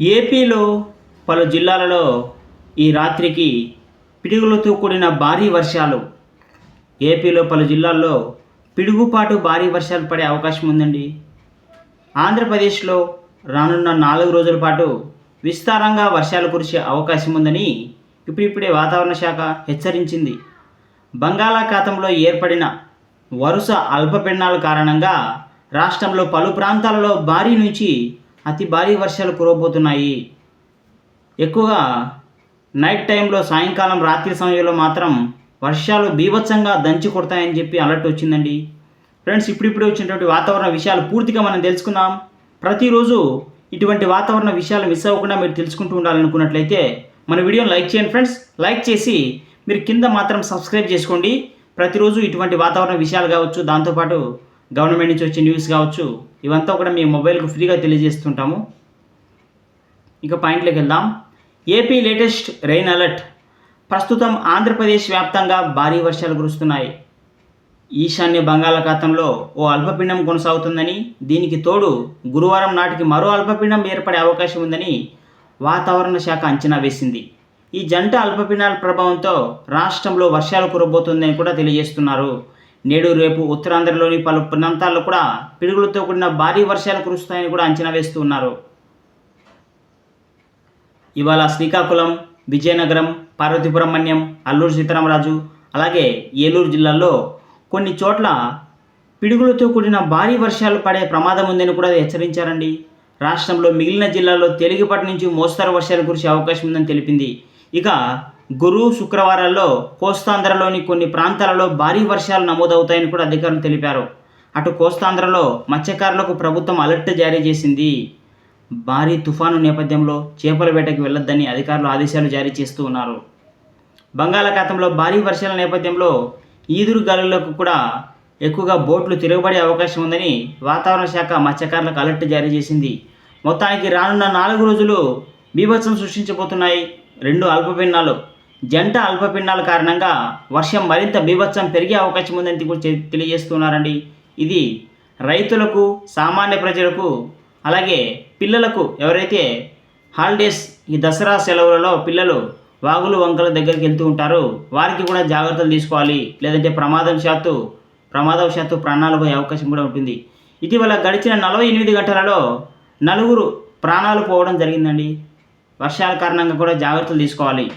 ఏపీలో పలు జిల్లాలలో ఈ రాత్రికి పిడుగులతో కూడిన భారీ వర్షాలు. ఏపీలో పలు జిల్లాల్లో పిడుగుపాటు భారీ వర్షాలు పడే అవకాశం ఉందండి. ఆంధ్రప్రదేశ్లో రానున్న నాలుగు రోజుల పాటు విస్తారంగా వర్షాలు కురిసే అవకాశం ఉందని ఇప్పుడిప్పుడే వాతావరణ శాఖ హెచ్చరించింది. బంగాళాఖాతంలో ఏర్పడిన వరుస అల్పపీడనాల కారణంగా రాష్ట్రంలో పలు ప్రాంతాలలో భారీ నుంచి అతి భారీ వర్షాలు కురవబోతున్నాయి. ఎక్కువగా నైట్ టైంలో సాయంకాలం రాత్రి సమయంలో మాత్రం వర్షాలు బీభత్సంగా దంచి కొడతాయని చెప్పి అలర్ట్ వచ్చిందండి. ఫ్రెండ్స్ ఇప్పుడిప్పుడే వచ్చినటువంటి వాతావరణ విషయాలు పూర్తిగా మనం తెలుసుకుందాం. ప్రతిరోజు ఇటువంటి వాతావరణ విషయాలు మిస్ అవ్వకుండా మీరు తెలుసుకుంటూ ఉండాలనుకున్నట్లయితే మన వీడియోని లైక్ చేయండి. ఫ్రెండ్స్ లైక్ చేసి మీరు కింద మాత్రం సబ్స్క్రైబ్ చేసుకోండి. ప్రతిరోజు ఇటువంటి వాతావరణ విషయాలు కావచ్చు. దాంతోపాటు గవర్నమెంట్ నుంచి వచ్చే న్యూస్ కావచ్చు. ఇవంతా కూడా మీ మొబైల్కు ఫ్రీగా తెలియజేస్తుంటాము. ఇక పాయింట్లోకి వెళ్దాం. ఏపీ లేటెస్ట్ రెయిన్ అలర్ట్ ప్రస్తుతం ఆంధ్రప్రదేశ్ వ్యాప్తంగా భారీ వర్షాలు కురుస్తున్నాయి. ఈశాన్య బంగాళాఖాతంలో ఓ అల్పపీండం కొనసాగుతుందని దీనికి తోడు గురువారం నాటికి మరో అల్పపీండం ఏర్పడే అవకాశం ఉందని వాతావరణ శాఖ అంచనా వేసింది. ఈ జంట అల్పపిండాల ప్రభావంతో రాష్ట్రంలో వర్షాలు కురబోతుందని కూడా తెలియజేస్తున్నారు. నేడు రేపు ఉత్తరాంధ్రలోని పలు ప్రాంతాల్లో కూడా పిడుగులతో కూడిన భారీ వర్షాలు కురుస్తాయని కూడా అంచనా వేస్తున్నారు ఇవాళ శ్రీకాకుళం విజయనగరం పార్వతీపురం మన్యం అల్లూరు సీతారామరాజు అలాగే ఏలూరు జిల్లాల్లో కొన్ని చోట్ల పిడుగులతో కూడిన భారీ వర్షాలు పడే ప్రమాదం ఉందని కూడా హెచ్చరించారండి. రాష్ట్రంలో మిగిలిన జిల్లాల్లో తేలికపాటి నుంచి మోస్తరు వర్షాలు కురిసే అవకాశం ఉందని తెలిపింది. ఇక గురు శుక్రవారాల్లో కోస్తాంధ్రలోని కొన్ని ప్రాంతాలలో భారీ వర్షాలు నమోదవుతాయని కూడా అధికారులు తెలిపారు. అటు కోస్తాంధ్రలో మత్స్యకారులకు ప్రభుత్వం అలర్ట్ జారీ చేసింది. భారీ తుఫాను నేపథ్యంలో చేపల వేటకు వెళ్ళొద్దని అధికారులు ఆదేశాలు జారీ చేస్తూ ఉన్నారు. బంగాళాఖాతంలో భారీ వర్షాల నేపథ్యంలో ఈదురు గాలులకు కూడా ఎక్కువగా బోట్లు తిరగబడే అవకాశం ఉందని వాతావరణ శాఖ మత్స్యకారులకు అలర్ట్ జారీ చేసింది. మొత్తానికి రానున్న నాలుగు రోజులు బీభత్సం సృష్టించబోతున్నాయి. రెండు అల్పపీడనాలు జంట అల్పపిండాల కారణంగా వర్షం మరింత బీభత్సం పెరిగే అవకాశం ఉందని కూడా తె- తెలియజేస్తున్నారండి. ఇది రైతులకు సామాన్య ప్రజలకు అలాగే పిల్లలకు ఎవరైతే హాలిడేస్ ఈ దసరా సెలవులలో పిల్లలు వాగులు వంకల దగ్గరికి వెళ్తూ ఉంటారో వారికి కూడా జాగ్రత్తలు తీసుకోవాలి. లేదంటే ప్రమాదం శాత్తు ప్రమాదవశాత్తు ప్రాణాలు పోయే అవకాశం కూడా ఉంటుంది. ఇటీవల గడిచిన నలభై ఎనిమిది గంటలలో నలుగురు ప్రాణాలు పోవడం జరిగిందండి. వర్షాల కారణంగా కూడా జాగ్రత్తలు తీసుకోవాలి.